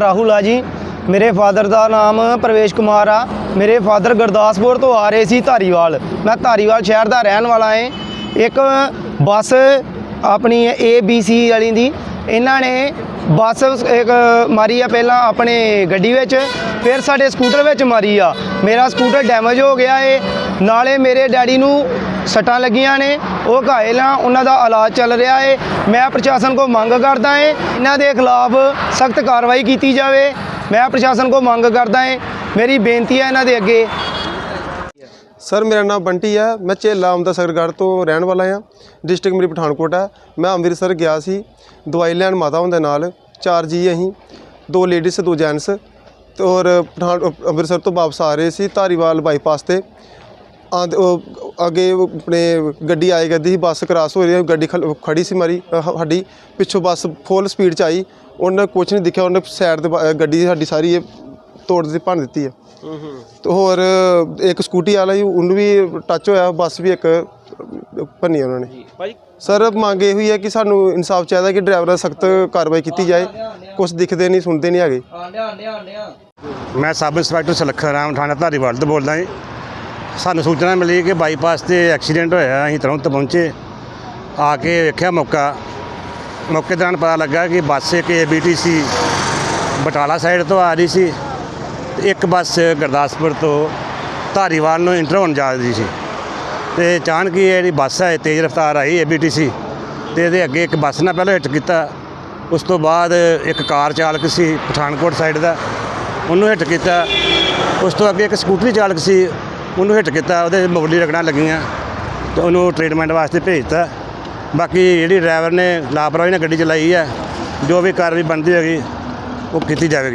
ਰਾਹੁਲ ਆ ਜੀ। ਮੇਰੇ ਫਾਦਰ ਦਾ ਨਾਮ ਪ੍ਰਵੇਸ਼ ਕੁਮਾਰ ਆ। ਮੇਰੇ ਫਾਦਰ ਗੁਰਦਾਸਪੁਰ ਤੋਂ ਆ ਰਹੇ ਸੀ ਧਾਰੀਵਾਲ। ਮੈਂ ਧਾਰੀਵਾਲ ਸ਼ਹਿਰ ਦਾ ਰਹਿਣ ਵਾਲਾ ਏ। ਇੱਕ ਬੱਸ ਆਪਣੀ ਏ ਬੀ ਸੀ ਵਾਲੀ ਦੀ। ਇਹਨਾਂ ਨੇ ਬੱਸ ਇੱਕ ਮਾਰੀ ਆ ਪਹਿਲਾਂ ਆਪਣੇ ਗੱਡੀ ਵਿੱਚ, ਫਿਰ ਸਾਡੇ ਸਕੂਟਰ ਵਿੱਚ ਮਾਰੀ ਆ। ਮੇਰਾ ਸਕੂਟਰ ਡੈਮੇਜ ਹੋ ਗਿਆ ਏ। ਨਾਲੇ ਮੇਰੇ ਡੈਡੀ ਨੂੰ ਸੱਟਾਂ ਲੱਗੀਆਂ ਨੇ। ਉਹ ਘਾਇਲ ਆ, ਉਹਨਾਂ ਦਾ ਇਲਾਜ ਚੱਲ ਰਿਹਾ ਏ। ਮੈਂ ਪ੍ਰਸ਼ਾਸਨ ਕੋ ਮੰਗ ਕਰਦਾ ਏ, ਇਹਨਾਂ ਦੇ ਖਿਲਾਫ ਸਖਤ ਕਾਰਵਾਈ ਕੀਤੀ ਜਾਵੇ। ਮੈਂ ਪ੍ਰਸ਼ਾਸਨ ਕੋ ਮੰਗ ਕਰਦਾ ਏ। ਮੇਰੀ ਬੇਨਤੀ ਹੈ ਇਹਨਾਂ ਦੇ ਅੱਗੇ। ਸਰ, ਮੇਰਾ ਨਾਮ ਬੰਟੀ ਹੈ। ਮੈਂ ਝੇਲਾ ਅੰਮ੍ਰਿਤਸਰਗੜ੍ਹ ਤੋਂ ਰਹਿਣ ਵਾਲਾ ਹਾਂ। ਡਿਸਟ੍ਰਿਕਟ ਮੇਰੀ ਪਠਾਨਕੋਟ ਹੈ। ਮੈਂ ਅੰਮ੍ਰਿਤਸਰ ਗਿਆ ਸੀ। ਦਵਾਈ ਲੈਣ ਮਾਤਾ ਹੁੰਦੇ ਨਾਲ। ਚਾਰ ਜੀ ਅਸੀਂ। ਦੋ ਲੇਡੀਜ਼ ਦੋ ਜੈਂਟਸ ਤੇ ਔਰ ਪਠਾਨ, ਅੰਮ੍ਰਿਤਸਰ ਤੋਂ ਵਾਪਸ ਆ ਰਹੇ ਸੀ ਧਾਰੀਵਾਲ ਬਾਈਪਾਸ ਤੇ। ਆਂਦ ਉਹ ਅੱਗੇ ਆਪਣੇ ਗੱਡੀ ਆਏ ਕਰਦੀ ਸੀ, ਬੱਸ ਕ੍ਰਾਸ ਹੋ ਰਹੀ ਸੀ ਗੱਡੀ ਖਲ- ਖੜੀ ਸੀ ਮਾਰੀ ਸਾਡੀ। ਪਿੱਛੋਂ ਬੱਸ ਫੁੱਲ ਸਪੀਡ ਚ ਆਈ। ਉਹਨੇ ਕੁਝ ਨਹੀਂ ਦਿਖਿਆ। ਉਹਨੇ ਸਾਈਡ ਤੇ ਗੱਡੀ ਸਾਡੀ ਸਾਰੀ ਇਹ ਤੋੜ ਦਿੱਤੀ, ਭੰਨ ਦਿੱਤੀ ਹੈ। ਤੇ ਹੋਰ ਇੱਕ ਸਕੂਟੀ ਵਾਲਾ ਜੀ ਉਹਨੂੰ ਵੀ ਟੱਚ ਹੋਇਆ ਬੱਸ ਵੀ ਇੱਕ ਭੰਨੀ ਉਹਨਾਂ ਨੇ। ਸਰ ਮੰਗ ਇਹ ਹੋਈ ਹੈ ਕਿ ਸਾਨੂੰ ਇਨਸਾਫ ਚਾਹੀਦਾ ਕਿ ਡਰਾਈਵਰਾਂ ਸਖਤ ਕਾਰਵਾਈ ਕੀਤੀ ਜਾਏ। ਕੁਝ ਦਿਖਦੇ ਨਹੀਂ ਸੁਣਦੇ ਨਹੀਂ ਹੈਗੇ। ਮੈਂ ਸਬ ਇੰਸਪੈਕਟਰ ਸੁਲੱਖਣ ਰਾਮ ਥਾਣਾ ਧਾਰੀਵਾਲ ਤੋਂ ਬੋਲਦਾ ਜੀ। ਸਾਨੂੰ ਸੂਚਨਾ ਮਿਲੀ ਕਿ ਬਾਈਪਾਸ ਤੇ ਐਕਸੀਡੈਂਟ ਹੋਇਆ ਅਸੀਂ ਤੁਰੰਤ ਪਹੁੰਚੇ। ਆ ਕੇ ਵੇਖਿਆ ਮੌਕਾ। ਮੌਕੇ ਦੌਰਾਨ ਪਤਾ ਲੱਗਾ ਕਿ ਬੱਸ ਇੱਕ ਏਬੀਟੀਸੀ ਬਟਾਲਾ ਸਾਈਡ ਤੋਂ ਆ ਰਹੀ ਸੀ। ਤੇ ਇੱਕ ਬੱਸ ਗੁਰਦਾਸਪੁਰ ਤੋਂ ਧਾਰੀਵਾਲ ਨੂੰ ਇੰਟਰ ਹੋਣ ਜਾ ਰਹੀ ਸੀ। ਤੇ ਅਚਾਨਕ ਹੀ ਜਿਹੜੀ ਬੱਸ ਹੈ ਤੇਜ਼ ਰਫ਼ਤਾਰ ਆਈ ਏਬੀਟੀਸੀ ਤੇ ਇਹਦੇ ਅੱਗੇ ਇੱਕ ਬੱਸ ਨਾਲ ਪਹਿਲਾਂ ਹਿੱਟ ਕੀਤਾ। ਉਸ ਤੋਂ ਬਾਅਦ ਇੱਕ ਕਾਰ ਚਾਲਕ ਸੀ ਪਠਾਨਕੋਟ ਸਾਈਡ ਦਾ, ਉਹਨੂੰ ਹਿੱਟ ਕੀਤਾ। ਉਸ ਤੋਂ ਅੱਗੇ ਇੱਕ ਸਕੂਟਰੀ ਚਾਲਕ ਸੀ, ਉਹਨੂੰ ਹਿੱਟ ਕੀਤਾ, ਉਹਦੇ ਮੋਢੀ ਰਗੜਾਂ ਲੱਗੀਆਂ ਤੇ ਉਹਨੂੰ ਟ੍ਰੀਟਮੈਂਟ ਵਾਸਤੇ ਭੇਜਤਾ ਬਾਕੀ ਜਿਹੜੀ ਡਰਾਈਵਰ ਨੇ ਲਾਪਰਵਾਹੀ ਨਾਲ ਗੱਡੀ ਚਲਾਈ ਹੈ, ਜੋ ਵੀ ਕਾਰਵਾਈ ਬਣਦੀ ਹੈਗੀ, ਉਹ ਕੀਤੀ ਜਾਵੇਗੀ।